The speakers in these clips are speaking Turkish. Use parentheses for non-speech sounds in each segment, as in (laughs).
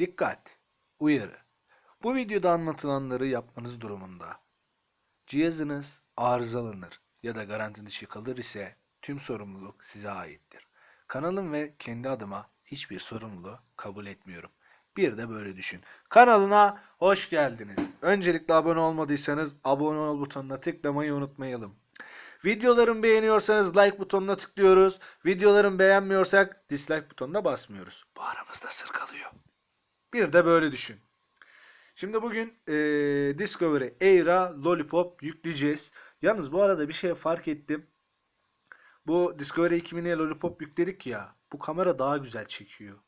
Dikkat! Uyarı. Bu videoda anlatılanları yapmanız durumunda cihazınız arızalanır ya da garanti dışı kalır ise tüm sorumluluk size aittir. Kanalım ve kendi adıma hiçbir sorumluluğu kabul etmiyorum. Bir de böyle düşün. Kanalına hoş geldiniz. Öncelikle abone olmadıysanız abone ol butonuna tıklamayı unutmayalım. Videolarımı beğeniyorsanız like butonuna tıklıyoruz. Videolarımı beğenmiyorsak dislike butonuna basmıyoruz. Bu aramızda sır kalıyor. Bir de böyle düşün. Şimdi bugün eee, Discovery Aira Lollipop yükleyeceğiz. Yalnız bu arada bir şey fark ettim. Bu Discovery 2000'e Lollipop yükledik ya. Bu kamera daha güzel çekiyor.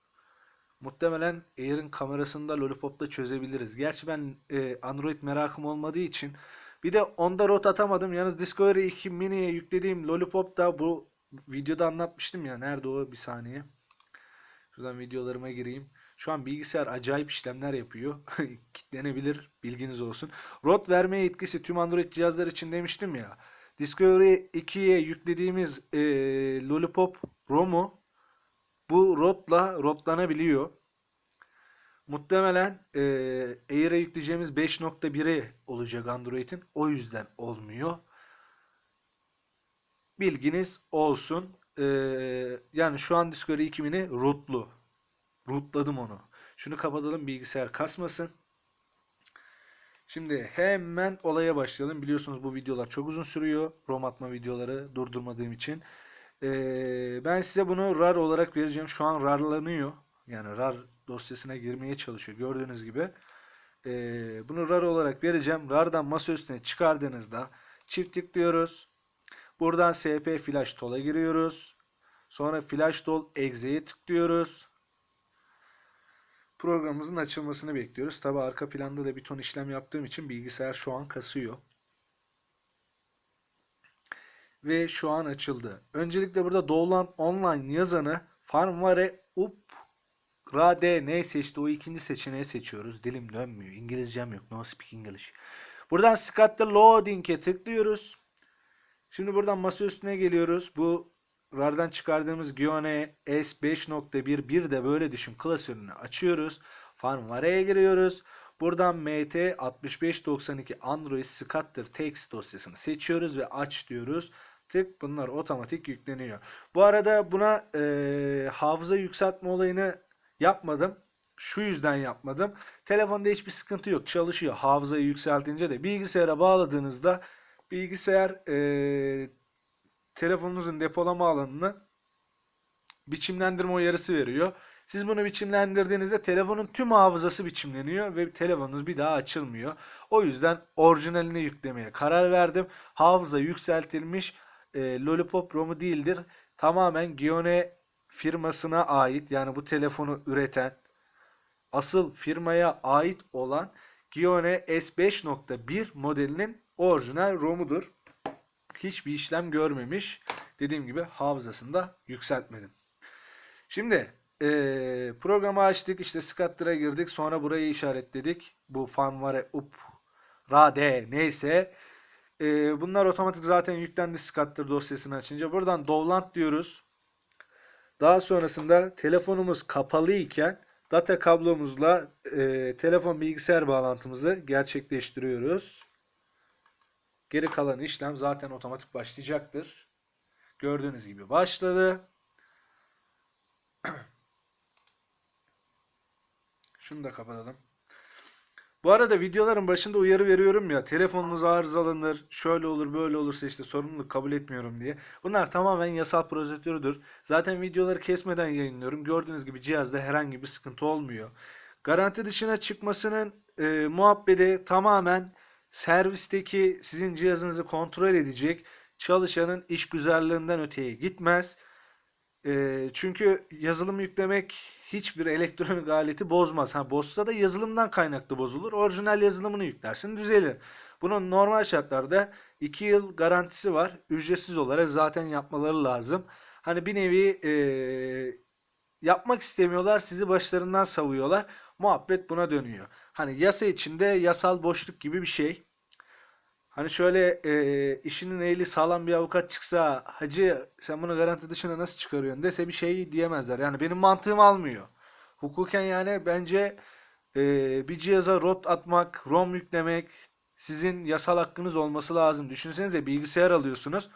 Muhtemelen Air'in kamerasında Lollipop'ta çözebiliriz. Gerçi ben e, Android merakım olmadığı için bir de onda rot atamadım. Yalnız Discovery 2 Mini'ye yüklediğim Lollipop da bu videoda anlatmıştım ya. Nerede o? Bir saniye. Şuradan videolarıma gireyim. Şu an bilgisayar acayip işlemler yapıyor. (laughs) Kitlenebilir. Bilginiz olsun. ROT verme yetkisi tüm Android cihazlar için demiştim ya. Discovery 2'ye yüklediğimiz e, Lollipop ROM'u bu ROT'la ROT'lanabiliyor. Muhtemelen e, Air'e yükleyeceğimiz 5.1'e olacak Android'in. O yüzden olmuyor. Bilginiz olsun. E, yani şu an Discovery 2000'i rootlu. Rootladım onu. Şunu kapatalım bilgisayar kasmasın. Şimdi hemen olaya başlayalım. Biliyorsunuz bu videolar çok uzun sürüyor. ROM atma videoları durdurmadığım için. Ee, ben size bunu RAR olarak vereceğim. Şu an RAR'lanıyor. Yani RAR dosyasına girmeye çalışıyor. Gördüğünüz gibi. Ee, bunu RAR olarak vereceğim. RAR'dan masa üstüne çıkardığınızda çift tıklıyoruz. Buradan SP Flash Tool'a giriyoruz. Sonra Flash Tool Exe'ye tıklıyoruz. Programımızın açılmasını bekliyoruz. Tabi arka planda da bir ton işlem yaptığım için bilgisayar şu an kasıyor. Ve şu an açıldı. Öncelikle burada Dolan Online yazanı Farmware up Rade neyse işte o ikinci seçeneği seçiyoruz. Dilim dönmüyor. İngilizcem yok. No speak English. Buradan Scatter Loading'e tıklıyoruz. Şimdi buradan masa üstüne geliyoruz. Bu RAR'dan çıkardığımız Gione S5.1 bir de böyle düşün klasörünü açıyoruz. Firmware'e giriyoruz. Buradan MT6592 Android Scatter Text dosyasını seçiyoruz ve aç diyoruz. Tık bunlar otomatik yükleniyor. Bu arada buna e, hafıza yükseltme olayını yapmadım. Şu yüzden yapmadım. Telefonda hiçbir sıkıntı yok. Çalışıyor. Hafızayı yükseltince de bilgisayara bağladığınızda bilgisayar e, telefonunuzun depolama alanını biçimlendirme uyarısı veriyor. Siz bunu biçimlendirdiğinizde telefonun tüm hafızası biçimleniyor ve telefonunuz bir daha açılmıyor. O yüzden orijinalini yüklemeye karar verdim. Hafıza yükseltilmiş e, Lollipop ROM'u değildir. Tamamen Gione firmasına ait yani bu telefonu üreten asıl firmaya ait olan Gione S5.1 modelinin orijinal ROM'udur. Hiçbir işlem görmemiş. Dediğim gibi hafızasında yükseltmedim. Şimdi eee, programı açtık. işte Scatter'a girdik. Sonra burayı işaretledik. Bu firmware up rade neyse. Eee, bunlar otomatik zaten yüklendi Scatter dosyasını açınca. Buradan download diyoruz. Daha sonrasında telefonumuz kapalı iken data kablomuzla eee, telefon bilgisayar bağlantımızı gerçekleştiriyoruz. Geri kalan işlem zaten otomatik başlayacaktır. Gördüğünüz gibi başladı. (clears throat) Şunu da kapatalım. Bu arada videoların başında uyarı veriyorum ya telefonunuz arızalanır, şöyle olur böyle olursa işte sorumluluk kabul etmiyorum diye. Bunlar tamamen yasal prosedürdür. Zaten videoları kesmeden yayınlıyorum. Gördüğünüz gibi cihazda herhangi bir sıkıntı olmuyor. Garanti dışına çıkmasının e, muhabbeti tamamen servisteki sizin cihazınızı kontrol edecek çalışanın işgüzarlığından öteye gitmez. E, çünkü yazılım yüklemek hiçbir elektronik aleti bozmaz. Ha bozsa da yazılımdan kaynaklı bozulur. Orijinal yazılımını yüklersin düzelir. Bunun normal şartlarda 2 yıl garantisi var. Ücretsiz olarak zaten yapmaları lazım. Hani bir nevi e, yapmak istemiyorlar sizi başlarından savuyorlar. Muhabbet buna dönüyor. Hani yasa içinde yasal boşluk gibi bir şey. Hani şöyle e, işinin ehli sağlam bir avukat çıksa hacı sen bunu garanti dışına nasıl çıkarıyorsun dese bir şey diyemezler. Yani benim mantığım almıyor. Hukuken yani bence e, bir cihaza rot atmak, ROM yüklemek sizin yasal hakkınız olması lazım. Düşünsenize bilgisayar alıyorsunuz.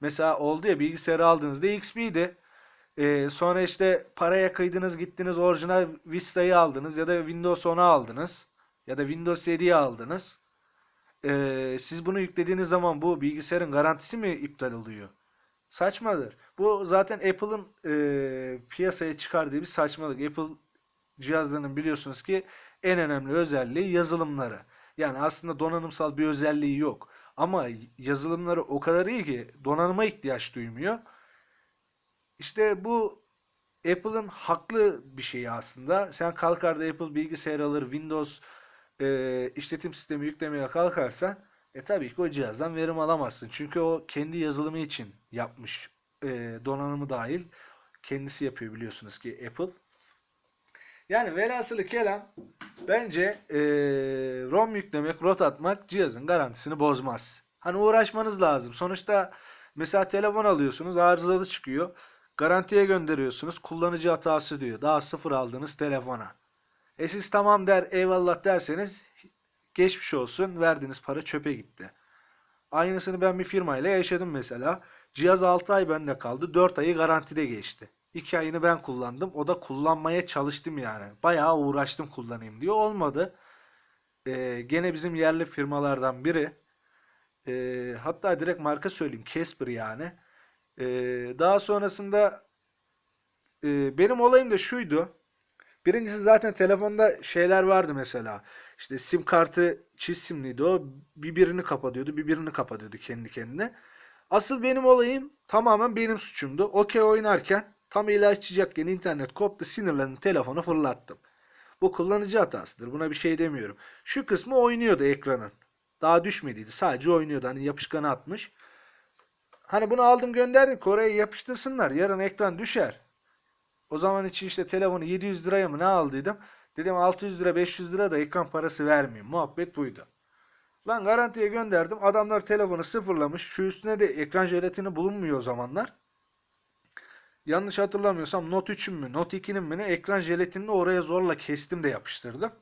Mesela oldu ya bilgisayarı aldığınızda XP'ydi. E, sonra işte paraya kıydınız gittiniz orijinal Vista'yı aldınız ya da Windows 10'u aldınız. Ya da Windows 7'yi aldınız. E, siz bunu yüklediğiniz zaman bu bilgisayarın garantisi mi iptal oluyor? Saçmadır. Bu zaten Apple'ın e, piyasaya çıkardığı bir saçmalık. Apple cihazlarının biliyorsunuz ki en önemli özelliği yazılımları. Yani aslında donanımsal bir özelliği yok. Ama yazılımları o kadar iyi ki donanıma ihtiyaç duymuyor. İşte bu Apple'ın haklı bir şeyi aslında. Sen kalkar da Apple bilgisayar alır, Windows e, işletim sistemi yüklemeye kalkarsan e tabii ki o cihazdan verim alamazsın. Çünkü o kendi yazılımı için yapmış e, donanımı dahil kendisi yapıyor biliyorsunuz ki Apple. Yani velhasılı kelam bence e, ROM yüklemek, rot atmak cihazın garantisini bozmaz. Hani uğraşmanız lazım. Sonuçta mesela telefon alıyorsunuz arızalı çıkıyor. Garantiye gönderiyorsunuz. Kullanıcı hatası diyor. Daha sıfır aldığınız telefona. E siz tamam der eyvallah derseniz geçmiş olsun verdiğiniz para çöpe gitti. Aynısını ben bir firmayla yaşadım mesela. Cihaz 6 ay bende kaldı. 4 ayı garantide geçti. 2 ayını ben kullandım. O da kullanmaya çalıştım yani. Bayağı uğraştım kullanayım diyor. Olmadı. Ee, gene bizim yerli firmalardan biri. Ee, hatta direkt marka söyleyeyim. Casper yani. Ee, daha sonrasında e, benim olayım da şuydu. Birincisi zaten telefonda şeyler vardı mesela. İşte sim kartı çift simliydi o. Bir birini kapatıyordu, bir birini kapatıyordu kendi kendine. Asıl benim olayım tamamen benim suçumdu. Okey oynarken tam eli açacakken internet koptu sinirlendim telefonu fırlattım. Bu kullanıcı hatasıdır. Buna bir şey demiyorum. Şu kısmı oynuyordu ekranın. Daha düşmediydi. Sadece oynuyordu. Hani yapışkanı atmış. Hani bunu aldım gönderdim. Kore'ye yapıştırsınlar. Yarın ekran düşer. O zaman için işte telefonu 700 liraya mı ne aldıydım? Dedim 600 lira 500 lira da ekran parası vermeyeyim. Muhabbet buydu. Lan garantiye gönderdim. Adamlar telefonu sıfırlamış. Şu üstüne de ekran jelatini bulunmuyor o zamanlar. Yanlış hatırlamıyorsam Note 3'ün mü Note 2'nin mi ne ekran jelatinini oraya zorla kestim de yapıştırdım.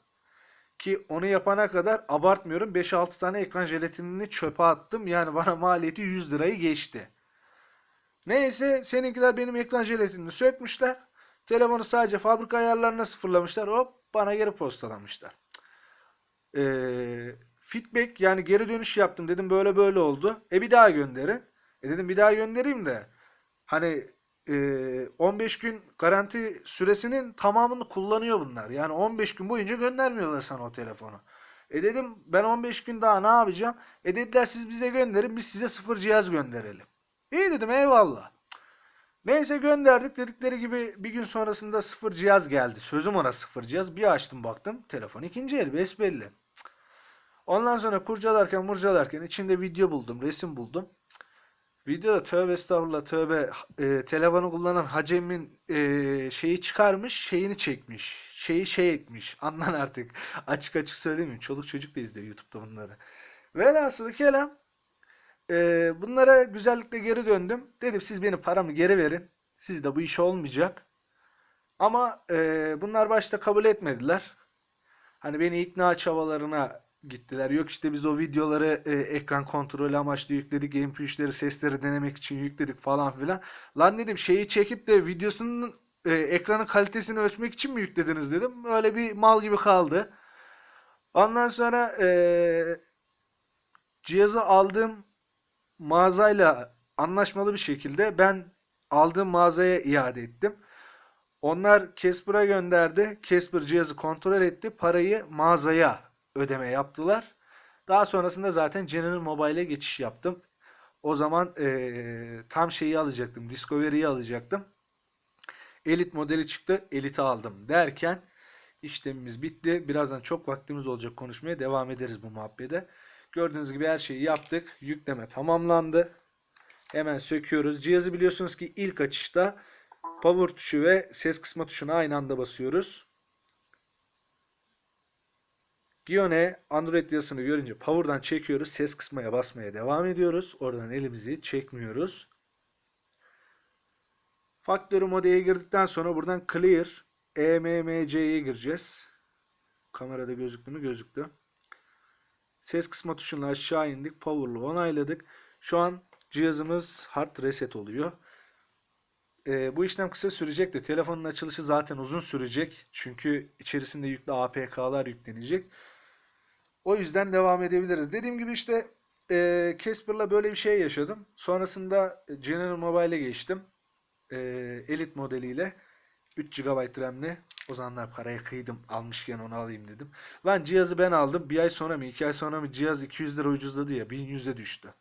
Ki onu yapana kadar abartmıyorum 5-6 tane ekran jelatinini çöpe attım. Yani bana maliyeti 100 lirayı geçti. Neyse seninkiler benim ekran jelatinini sökmüşler. Telefonu sadece fabrika ayarlarına sıfırlamışlar. Hop bana geri postalamışlar. Ee, feedback yani geri dönüş yaptım. Dedim böyle böyle oldu. E bir daha gönderin. E dedim bir daha göndereyim de. Hani e, 15 gün garanti süresinin tamamını kullanıyor bunlar. Yani 15 gün boyunca göndermiyorlar sana o telefonu. E dedim ben 15 gün daha ne yapacağım? E dediler siz bize gönderin biz size sıfır cihaz gönderelim. İyi dedim eyvallah. Neyse gönderdik dedikleri gibi bir gün sonrasında sıfır cihaz geldi. Sözüm ona sıfır cihaz. Bir açtım baktım telefon ikinci el besbelli. Ondan sonra kurcalarken murcalarken içinde video buldum, resim buldum. Videoda tövbe estağfurullah tövbe e, telefonu kullanan hacemin e, şeyi çıkarmış şeyini çekmiş. Şeyi şey etmiş. (laughs) Anlan artık. Açık açık söyleyeyim. Çoluk çocuk da izliyor YouTube'da bunları. Velhasılı kelam e, bunlara güzellikle geri döndüm. Dedim siz benim paramı geri verin. Sizde bu iş olmayacak. Ama e, bunlar başta kabul etmediler. Hani beni ikna çabalarına gittiler. Yok işte biz o videoları e, ekran kontrolü amaçlı yükledik. MP3'leri sesleri denemek için yükledik falan filan. Lan dedim şeyi çekip de videosunun e, ekranın kalitesini ölçmek için mi yüklediniz dedim. Öyle bir mal gibi kaldı. Ondan sonra e, cihazı aldığım mağazayla anlaşmalı bir şekilde ben aldığım mağazaya iade ettim. Onlar Casper'a gönderdi. Casper cihazı kontrol etti. Parayı mağazaya ödeme yaptılar. Daha sonrasında zaten General Mobile'e geçiş yaptım. O zaman e, tam şeyi alacaktım. Discovery'yi alacaktım. Elite modeli çıktı. Elite'i aldım derken işlemimiz bitti. Birazdan çok vaktimiz olacak konuşmaya devam ederiz bu muhabbede. Gördüğünüz gibi her şeyi yaptık. Yükleme tamamlandı. Hemen söküyoruz. Cihazı biliyorsunuz ki ilk açışta power tuşu ve ses kısma tuşuna aynı anda basıyoruz. Gione Android yazısını görünce power'dan çekiyoruz. Ses kısmaya basmaya devam ediyoruz. Oradan elimizi çekmiyoruz. Faktörü modeye girdikten sonra buradan clear EMMC'ye gireceğiz. Kamerada gözüktü mü? Gözüktü. Ses kısma tuşuna aşağı indik. Power'lı onayladık. Şu an cihazımız hard reset oluyor. Ee, bu işlem kısa sürecek de telefonun açılışı zaten uzun sürecek. Çünkü içerisinde yüklü APK'lar yüklenecek. O yüzden devam edebiliriz. Dediğim gibi işte e, Casper'la böyle bir şey yaşadım. Sonrasında General Mobile'e geçtim. E, Elite modeliyle 3 GB RAM'li. O zamanlar paraya kıydım. Almışken onu alayım dedim. Lan cihazı ben aldım. Bir ay sonra mı 2 ay sonra mı cihaz 200 lira ucuzladı ya. 1100'e düştü.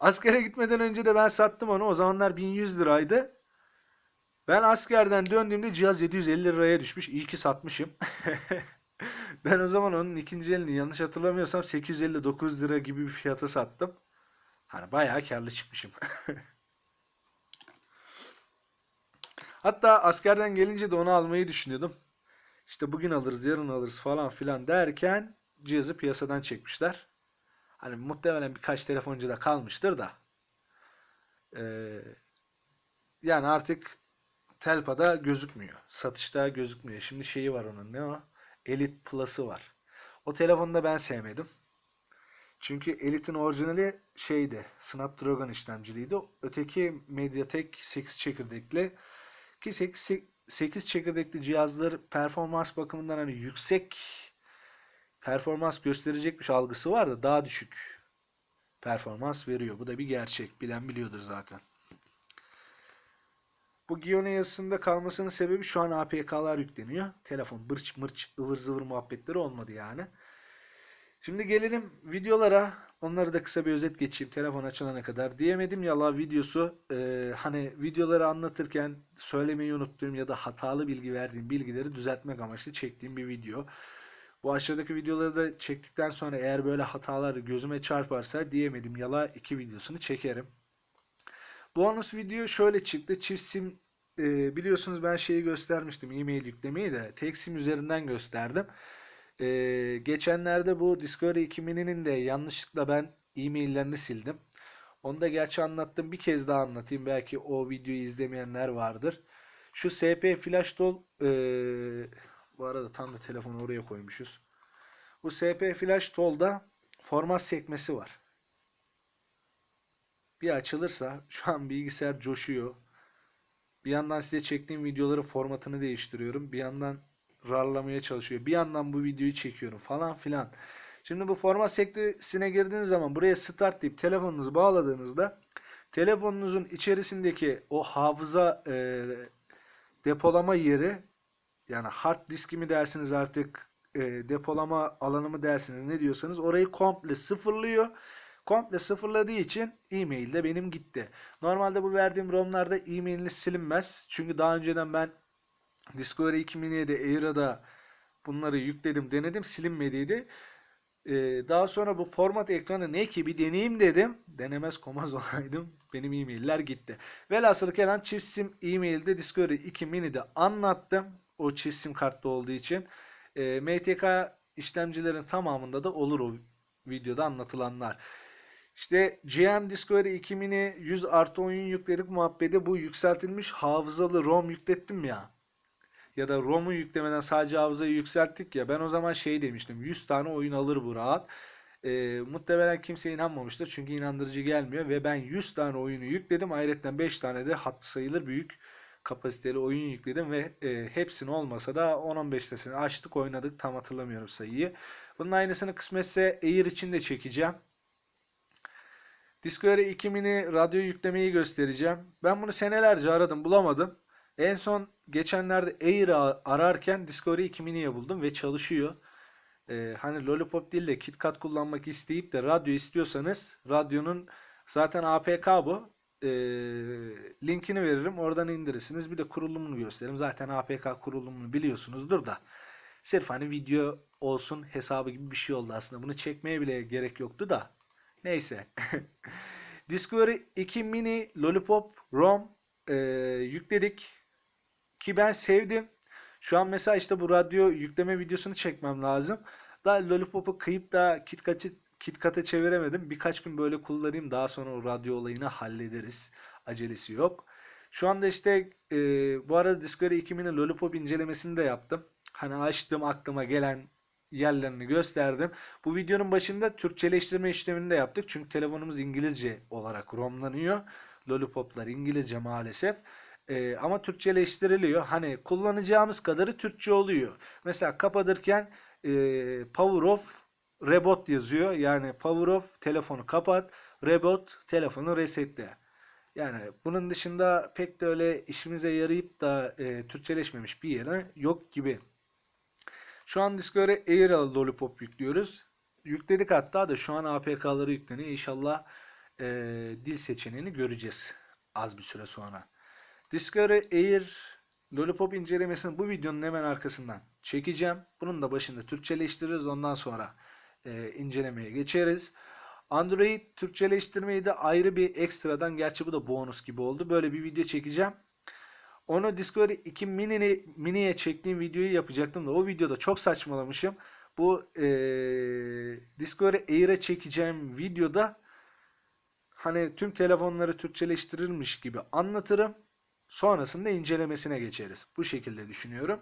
Askere gitmeden önce de ben sattım onu. O zamanlar 1100 liraydı. Ben askerden döndüğümde cihaz 750 liraya düşmüş. İyi ki satmışım. (laughs) (laughs) ben o zaman onun ikinci elini yanlış hatırlamıyorsam 850-900 lira gibi bir fiyata sattım. Hani bayağı karlı çıkmışım. (laughs) Hatta askerden gelince de onu almayı düşünüyordum. İşte bugün alırız, yarın alırız falan filan derken cihazı piyasadan çekmişler. Hani muhtemelen birkaç telefoncu da kalmıştır da. Ee, yani artık Telpa'da gözükmüyor. Satışta gözükmüyor. Şimdi şeyi var onun ne o? Elite Plus'ı var. O telefonu da ben sevmedim. Çünkü Elite'in orijinali şeydi. Snapdragon işlemciliydi. Öteki Mediatek 8 çekirdekli ki 8, 8 çekirdekli cihazlar performans bakımından hani yüksek performans gösterecekmiş algısı var da daha düşük performans veriyor. Bu da bir gerçek. Bilen biliyordur zaten. Bu Giyone yazısında kalmasının sebebi şu an APK'lar yükleniyor. Telefon bırç mırç ıvır zıvır muhabbetleri olmadı yani. Şimdi gelelim videolara. Onları da kısa bir özet geçeyim telefon açılana kadar. Diyemedim ya la videosu e, hani videoları anlatırken söylemeyi unuttuğum ya da hatalı bilgi verdiğim bilgileri düzeltmek amaçlı çektiğim bir video. Bu aşağıdaki videoları da çektikten sonra eğer böyle hatalar gözüme çarparsa diyemedim yala iki videosunu çekerim. Bonus video şöyle çıktı. Çift sim e, biliyorsunuz ben şeyi göstermiştim e-mail yüklemeyi de tek sim üzerinden gösterdim. E, geçenlerde bu Discovery 2 Mini'nin de yanlışlıkla ben e-maillerini sildim. Onu da gerçi anlattım. Bir kez daha anlatayım. Belki o videoyu izlemeyenler vardır. Şu SP Flash Doll e, bu arada tam da telefonu oraya koymuşuz. Bu SP Flash Doll'da format sekmesi var. Bir açılırsa (laughs) şu an bilgisayar coşuyor. Bir yandan size çektiğim videoları formatını değiştiriyorum. Bir yandan rarlamaya çalışıyor. Bir yandan bu videoyu çekiyorum falan filan. Şimdi bu format sekmesine girdiğiniz zaman buraya start deyip telefonunuzu bağladığınızda telefonunuzun içerisindeki o hafıza e, depolama yeri yani hard diski mi dersiniz artık e, depolama alanı mı dersiniz ne diyorsanız orayı komple sıfırlıyor. Komple sıfırladığı için e-mail de benim gitti. Normalde bu verdiğim ROM'larda e-mailiniz silinmez. Çünkü daha önceden ben Discovery 2 Mini'ye de Air'a da bunları yükledim denedim silinmediydi. Ee, daha sonra bu format ekranı ne ki bir deneyeyim dedim. Denemez komaz (laughs) olaydım. Benim e-mailler gitti. Velhasıl kelam çift sim e-mailde Discovery 2 Mini'de anlattım. O çift sim kartlı olduğu için. Ee, MTK işlemcilerin tamamında da olur o videoda anlatılanlar. İşte GM Discovery 2 Mini 100 artı oyun yükledik muhabbeti bu yükseltilmiş hafızalı ROM yüklettim ya. Ya da ROM'u yüklemeden sadece hafızayı yükselttik ya. Ben o zaman şey demiştim 100 tane oyun alır bu rahat. Ee, muhtemelen kimse inanmamıştır çünkü inandırıcı gelmiyor ve ben 100 tane oyunu yükledim. Ayrıca 5 tane de hatlı sayılır büyük kapasiteli oyun yükledim ve e, hepsini olmasa da 10-15 tanesini açtık oynadık tam hatırlamıyorum sayıyı. Bunun aynısını kısmetse Air için de çekeceğim. Discovery 2 mini radyo yüklemeyi göstereceğim. Ben bunu senelerce aradım bulamadım. En son geçenlerde Air'ı ararken Discovery 2 mini'ye buldum ve çalışıyor. Ee, hani Lollipop değil de KitKat kullanmak isteyip de radyo istiyorsanız radyonun zaten APK bu. Ee, linkini veririm oradan indirirsiniz. Bir de kurulumunu gösteririm. Zaten APK kurulumunu biliyorsunuzdur da. Sırf hani video olsun hesabı gibi bir şey oldu aslında. Bunu çekmeye bile gerek yoktu da. Neyse. (laughs) Discovery 2 mini Lollipop ROM e, yükledik. Ki ben sevdim. Şu an mesela işte bu radyo yükleme videosunu çekmem lazım. Daha Lollipop'u kıyıp da KitKat'ı KitKat'a çeviremedim. Birkaç gün böyle kullanayım. Daha sonra o radyo olayını hallederiz. Acelesi yok. Şu anda işte e, bu arada Discovery 2000'in Lollipop incelemesini de yaptım. Hani açtım aklıma gelen yerlerini gösterdim. Bu videonun başında Türkçeleştirme işlemini de yaptık. Çünkü telefonumuz İngilizce olarak ROM'lanıyor. Lollipop'lar İngilizce maalesef. Ee, ama Türkçeleştiriliyor. Hani kullanacağımız kadarı Türkçe oluyor. Mesela kapatırken e, Power Off Rebot yazıyor. Yani Power Off telefonu kapat. Rebot telefonu resetle. Yani bunun dışında pek de öyle işimize yarayıp da e, Türkçeleşmemiş bir yere yok gibi. Şu an Discovery Air Lollipop yüklüyoruz. Yükledik hatta da şu an APK'ları yükleniyor. İnşallah e, dil seçeneğini göreceğiz az bir süre sonra. Discovery Air Lollipop incelemesini bu videonun hemen arkasından çekeceğim. Bunun da başında Türkçeleştiririz. Ondan sonra e, incelemeye geçeriz. Android Türkçeleştirmeyi de ayrı bir ekstradan gerçi bu da bonus gibi oldu. Böyle bir video çekeceğim. Onu Discovery 2 mini, mini'ye çektiğim videoyu yapacaktım da o videoda çok saçmalamışım. Bu e, Discovery Air'e çekeceğim videoda hani tüm telefonları Türkçeleştirirmiş gibi anlatırım. Sonrasında incelemesine geçeriz. Bu şekilde düşünüyorum.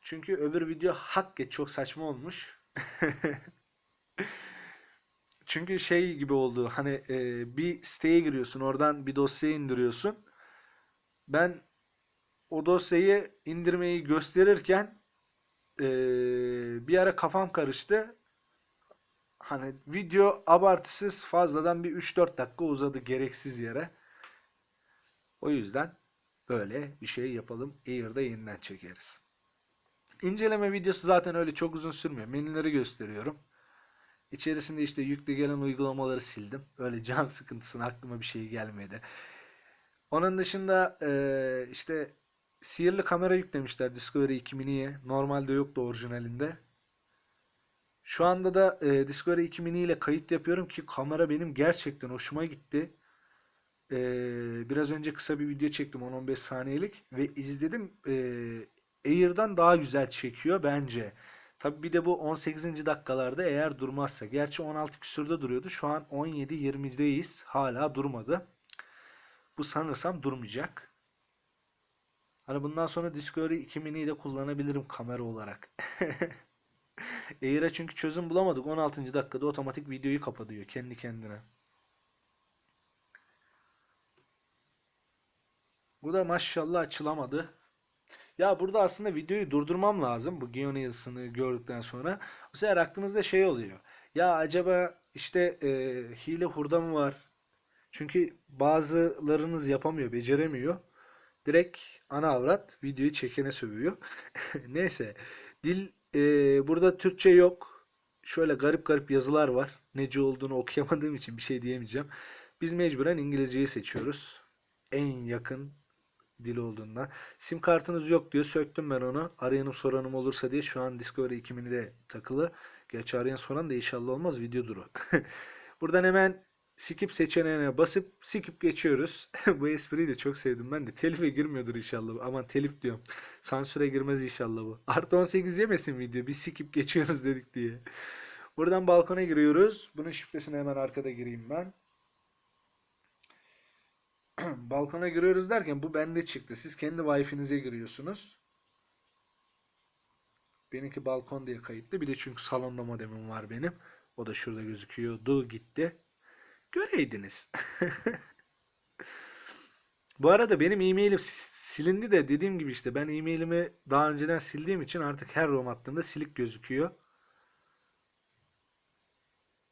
Çünkü öbür video hakikaten çok saçma olmuş. (laughs) Çünkü şey gibi oldu. Hani e, bir siteye giriyorsun, oradan bir dosyayı indiriyorsun. Ben o dosyayı indirmeyi gösterirken e, bir ara kafam karıştı. Hani video abartısız fazladan bir 3-4 dakika uzadı gereksiz yere. O yüzden böyle bir şey yapalım. Air'da yeniden çekeriz. İnceleme videosu zaten öyle çok uzun sürmüyor. Menüleri gösteriyorum. İçerisinde işte yüklü gelen uygulamaları sildim. Öyle can sıkıntısına aklıma bir şey gelmedi. Onun dışında işte sihirli kamera yüklemişler Discovery 2 Mini'ye. Normalde yoktu orijinalinde. Şu anda da e, Discovery 2 Mini ile kayıt yapıyorum ki kamera benim gerçekten hoşuma gitti. E, biraz önce kısa bir video çektim 10-15 saniyelik ve izledim. E, Air'dan daha güzel çekiyor bence. Tabi bir de bu 18. dakikalarda eğer durmazsa. Gerçi 16 küsürde duruyordu. Şu an 17-20'deyiz. Hala durmadı. Bu sanırsam durmayacak. Hani bundan sonra Discovery 2 Mini'yi de kullanabilirim kamera olarak. (laughs) Air'e çünkü çözüm bulamadık. 16. dakikada otomatik videoyu kapatıyor kendi kendine. Bu da maşallah açılamadı. Ya burada aslında videoyu durdurmam lazım bu Gion yazısını gördükten sonra. Bu sefer aklınızda şey oluyor. Ya acaba işte e, hile hurda mı var? Çünkü bazılarınız yapamıyor, beceremiyor. Direkt ana avrat videoyu çekene sövüyor. (laughs) Neyse. Dil e, burada Türkçe yok. Şöyle garip garip yazılar var. Nece olduğunu (laughs) okuyamadığım için bir şey diyemeyeceğim. Biz mecburen İngilizceyi seçiyoruz. En yakın dil olduğundan. Sim kartınız yok diyor. Söktüm ben onu. Arayanım soranım olursa diye. Şu an Discovery 2000'i de takılı. Gerçi arayan soran da inşallah olmaz. Video duru. (laughs) Buradan hemen skip seçeneğine basıp skip geçiyoruz. (laughs) bu espriyi de çok sevdim ben de. Telife girmiyordur inşallah. Aman telif diyorum. (laughs) Sansüre girmez inşallah bu. Artı 18 yemesin video. Bir skip geçiyoruz (laughs) dedik diye. Buradan balkona giriyoruz. Bunun şifresini hemen arkada gireyim ben. (clears throat) balkona giriyoruz derken bu bende çıktı. Siz kendi Wi-Fi'nize giriyorsunuz. Benimki balkon diye kayıtlı. Bir de çünkü salonda modemim var benim. O da şurada gözüküyordu. Gitti. Göreydiniz. (laughs) bu arada benim e-mailim silindi de dediğim gibi işte ben e-mailimi daha önceden sildiğim için artık her rom attığımda silik gözüküyor.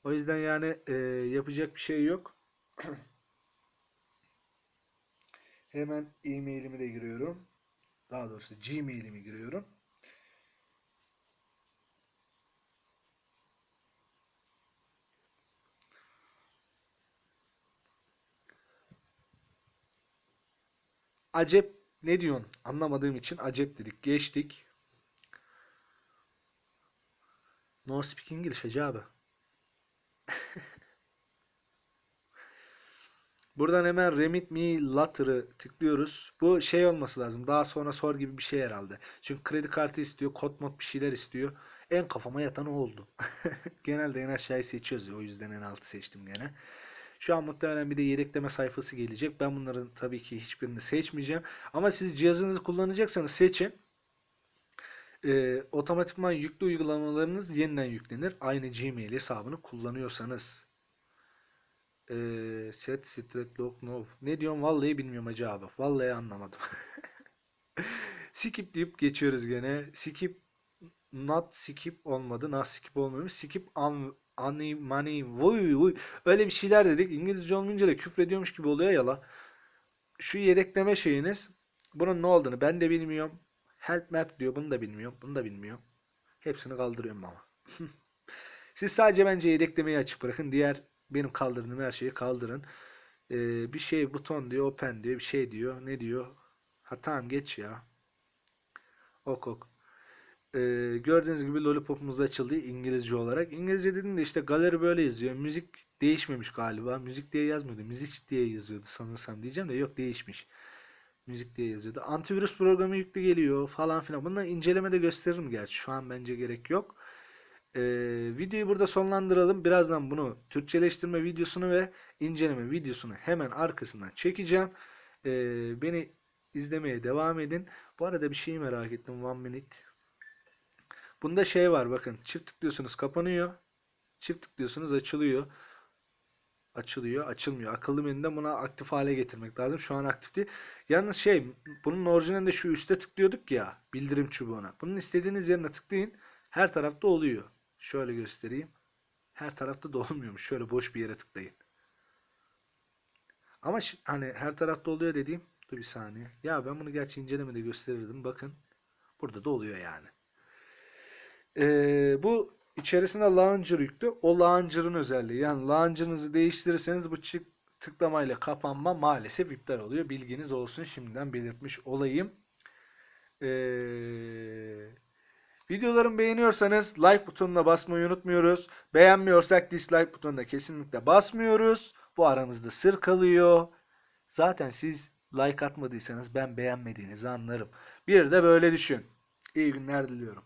O yüzden yani e, yapacak bir şey yok. (clears throat) Hemen e-mailimi de giriyorum. Daha doğrusu Gmail'imi giriyorum. Acep ne diyorsun? Anlamadığım için acep dedik. Geçtik. No speak English hacı abi. (laughs) Buradan hemen Remit Me Latter'ı tıklıyoruz. Bu şey olması lazım. Daha sonra sor gibi bir şey herhalde. Çünkü kredi kartı istiyor. Kod mod bir şeyler istiyor. En kafama yatan o oldu. (laughs) Genelde en aşağıyı seçiyoruz. O yüzden en altı seçtim gene. Şu an muhtemelen bir de yedekleme sayfası gelecek. Ben bunların tabii ki hiçbirini seçmeyeceğim. Ama siz cihazınızı kullanacaksanız seçin. Ee, otomatikman yüklü uygulamalarınız yeniden yüklenir. Aynı Gmail hesabını kullanıyorsanız. Ee, set straight log no. Ne diyorum vallahi bilmiyorum acı abi. Vallahi anlamadım. (laughs) skip deyip geçiyoruz gene. Skip not skip olmadı. Not skip olmamış. Skip un, ani money vuy vuy. Öyle bir şeyler dedik. İngilizce olmayınca da küfrediyormuş gibi oluyor ya la. Şu yedekleme şeyiniz bunun ne olduğunu ben de bilmiyorum. Help map diyor. Bunu da bilmiyorum. Bunu da bilmiyorum. Hepsini kaldırıyorum ama. (laughs) Siz sadece bence yedeklemeyi açık bırakın. Diğer benim kaldırdığım her şeyi kaldırın. Ee, bir şey buton diyor. Open diyor. Bir şey diyor. Ne diyor? Ha tamam geç ya. Ok ok. Ee, gördüğünüz gibi Lollipop'umuz açıldı İngilizce olarak. İngilizce dediğimde işte galeri böyle yazıyor. Müzik değişmemiş galiba. Müzik diye yazmıyordu. Müzik diye yazıyordu sanırsam diyeceğim de yok değişmiş. Müzik diye yazıyordu. Antivirüs programı yüklü geliyor falan filan. Bunları incelemede gösteririm gerçi. Şu an bence gerek yok. Ee, videoyu burada sonlandıralım. Birazdan bunu Türkçeleştirme videosunu ve inceleme videosunu hemen arkasından çekeceğim. Ee, beni izlemeye devam edin. Bu arada bir şeyi merak ettim. One minute. Bunda şey var bakın. Çift tıklıyorsunuz kapanıyor. Çift tıklıyorsunuz açılıyor. Açılıyor, açılmıyor. Akıllı menüden buna aktif hale getirmek lazım. Şu an aktif değil. Yalnız şey, bunun orijinalinde şu üste tıklıyorduk ya, bildirim çubuğuna. Bunun istediğiniz yerine tıklayın. Her tarafta oluyor. Şöyle göstereyim. Her tarafta da olmuyormuş. Şöyle boş bir yere tıklayın. Ama hani her tarafta oluyor dediğim, dur bir saniye. Ya ben bunu gerçi incelemede gösterirdim. Bakın. Burada da oluyor yani. Ee, bu içerisinde launcher yüklü. O launcher'ın özelliği. Yani launcher'ınızı değiştirirseniz bu çık tıklamayla kapanma maalesef iptal oluyor. Bilginiz olsun. Şimdiden belirtmiş olayım. Ee, videolarımı beğeniyorsanız like butonuna basmayı unutmuyoruz. Beğenmiyorsak dislike butonuna kesinlikle basmıyoruz. Bu aramızda sır kalıyor. Zaten siz like atmadıysanız ben beğenmediğinizi anlarım. Bir de böyle düşün. İyi günler diliyorum.